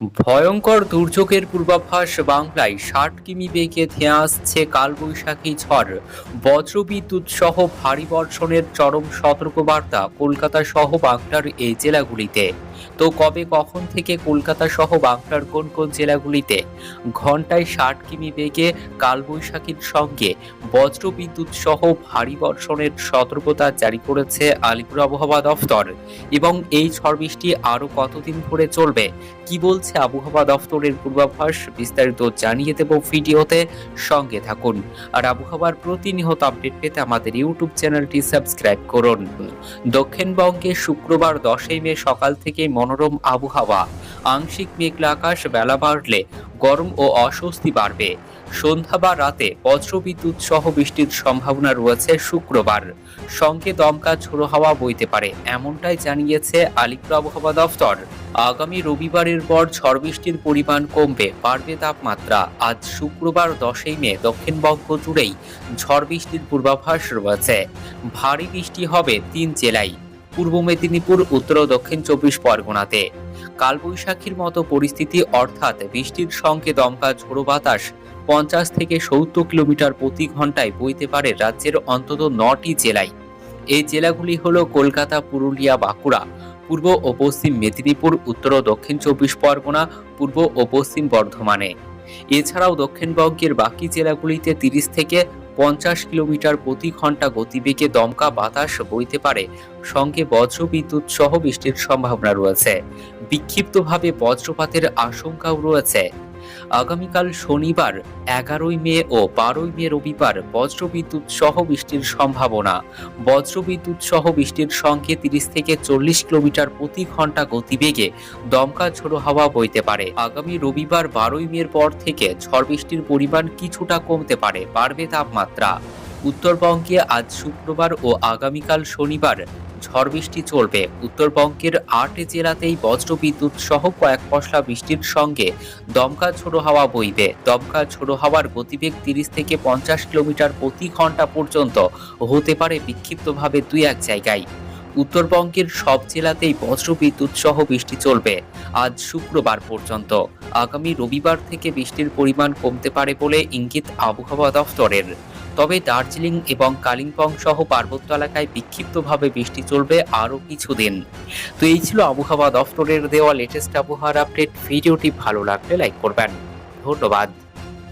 ভয়ঙ্কর দুর্যোগের পূর্বাভাস বাংলায় ষাট কিমি বেগে ধেয়ে আসছে কালবৈশাখী ঝড়। বজ্রবিদ্যুৎ সহ ভারী বর্ষণের চরম সতর্কবার্তা কলকাতা সহ বাংলার এই জেলাগুলিতে। তো কবে কখন থেকে কলকাতা সহ বাংলার কোন কোন জেলাগুলিতে ঘন্টায় ষাট কিমি বেগে কালবৈশাখীর সঙ্গে বজ্রবিদ্যুৎ সহ ভারী বর্ষণের সতর্কতা জারি করেছে আলিপুর আবহাওয়া দফতর। এবং এই ঝড় বৃষ্টি আরও কতদিন ধরে চলবে? কি বলছে আবহাওয়া দফতরের পূর্বাভাস? বিস্তারিত জানিয়ে দেব ভিডিওতে। সঙ্গে থাকুন। আর আবহাওয়ার প্রতিনিয়ত আপডেট পেতে আমাদের ইউটিউব চ্যানেলটি সাবস্ক্রাইব করুন। দক্ষিণবঙ্গে শুক্রবার দশই মে সকাল থেকে মনোরম আবহাওয়া। আংশিক মেঘলা আকাশ বেলা বাড়লে গরম ও অস্বস্তি বাড়বে। সন্ধ্যা বা রাতে বজ্রবিদ্যুৎ সহ বৃষ্টির সম্ভাবনা রয়েছে শুক্রবার। সঙ্গে দমকা ঝোড়ো হাওয়া বইতে পারে, এমনটাই জানিয়েছে আলিপুর আবহাওয়া দফতর। আগামী রবিবারের পর ঝড় বৃষ্টির পরিমাণ কমবে, বাড়বে তাপমাত্রা। আজ শুক্রবার দশই মে দক্ষিণবঙ্গ জুড়েই ঝড় বৃষ্টির পূর্বাভাস রয়েছে। ভারী বৃষ্টি হবে তিন জেলায়। পূর্ব মেদিনীপুর, উত্তর দক্ষিণ চব্বিশ পরগনাতে। কালবৈশাখীর মতো পরিস্থিতি, অর্থাৎ বৃষ্টির সঙ্গে দমকা ঝোড়ো বাতাস পঞ্চাশ থেকে সত্তর কিলোমিটার প্রতি ঘন্টায় বইতে পারে রাজ্যের অন্তত নটি জেলায়। এই জেলাগুলি হলো কলকাতা, পুরুলিয়া, বাঁকুড়া, পূর্ব ও পশ্চিম মেদিনীপুর, উত্তর ও দক্ষিণ চব্বিশ পরগনা, পূর্ব ও পশ্চিম বর্ধমানে। এছাড়াও দক্ষিণবঙ্গের বাকি জেলাগুলিতে তিরিশ থেকে পঞ্চাশ কিলোমিটার প্রতি ঘণ্টা গতিবেগে দমকা বাতাস বইতে পারে। সঙ্গে বজ্রবিদ্যুৎ সহ বৃষ্টির সম্ভাবনা রয়েছে। বিক্ষিপ্তভাবে বজ্রপাতের আশঙ্কাও রয়েছে। আগামীকাল শনিবার এগারোই মে ও বারোই মে রবিবার বজ্রবিদ্যুৎ সহ বৃষ্টির সম্ভাবনা। বজ্রবিদ্যুৎ সহ বৃষ্টির সঙ্গে তিরিশ থেকে চল্লিশ কিলোমিটার প্রতি ঘণ্টা গতিবেগে দমকা ঝোড়ো হাওয়া বইতে পারে। আগামী রবিবার বারোই মের পর থেকে ঝড় বৃষ্টির পরিমাণ কিছুটা কমতে পারে, বাড়বে তাপমাত্রা। উত্তরবঙ্গে আজ শুক্রবার ও আগামীকাল শনিবার ঝড় বৃষ্টি চলবে। উত্তরবঙ্গের আট জেলাতেই বজ্রবিদ্যুৎ সহ কয়েক পশলা বৃষ্টির সঙ্গে দমকা ঝোড়ো হাওয়া বইবে। দমকা ঝোড়ো হাওয়ার গতিবেগ তিরিশ থেকে পঞ্চাশ কিলোমিটার প্রতি ঘণ্টা পর্যন্ত হতে পারে বিক্ষিপ্তভাবে দুই এক জায়গায়। উত্তরবঙ্গের সব জেলাতেই বজ্রবিদ্যুৎ সহ বৃষ্টি চলবে আজ শুক্রবার পর্যন্ত। আগামী রবিবার থেকে বৃষ্টির পরিমাণ কমতে পারে বলে ইঙ্গিত আবহাওয়া দফতরের। তবে দার্জিলিং এবং কালিম্পং সহ পার্বত্য এলাকায় বিক্ষিপ্তভাবে বৃষ্টি চলবে আরও কিছুদিন। তো এই ছিল আবহাওয়া দফতরের দেওয়া লেটেস্ট আবহাওয়ার আপডেট ভিডিওটি ভালো লাগলে লাইক করবেন। ধন্যবাদ।